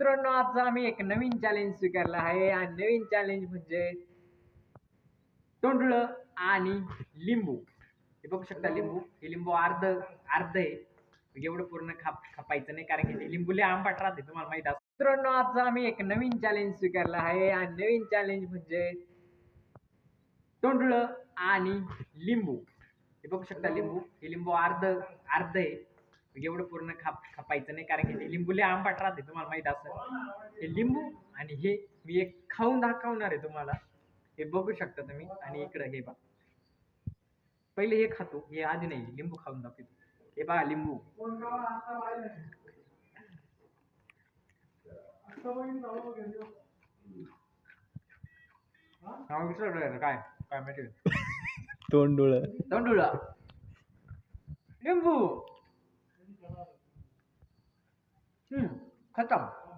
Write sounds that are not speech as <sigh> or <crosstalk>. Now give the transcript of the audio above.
मित्रांनो आज आम्ही एक नवीन चॅलेंज स्वीकारला आहे. आणि नवीन चॅलेंज म्हणजे तोंडलं आणि लिंबू. हे बघू शकता लिंबू. हे लिंबू अर्ध अर्ध आहे. एवढं पूर्ण खाप खापायचं नाही कारण की ते लिंबू लय राहते तुम्हाला माहीत असं मित्रांनो आज आम्ही एक नवीन चॅलेंज स्वीकारला आहे. आणि नवीन चॅलेंज म्हणजे तोंडलं आणि लिंबू. हे बघू शकता लिंबू. हे लिंबू अर्ध अर्ध आहे. एवढं पूर्ण खाप खापायचं नाही. कारण की ते लिंबू लय आंबट राहते तुम्हाला माहीत असं हे लिंबू आणि हे मी एक खाऊन दाखवणार आहे तुम्हाला. हे बघू शकता तुम्ही. आणि इकडं हे बा पहिले हे खातो. हे आधी नाही. लिंबू खाऊन दाखवतो. हे बघा लिंबू. हा, काय? काय माहिती? <laughs> तोंडुळ. तोंडुळा. लिंबू. 응, 갔다.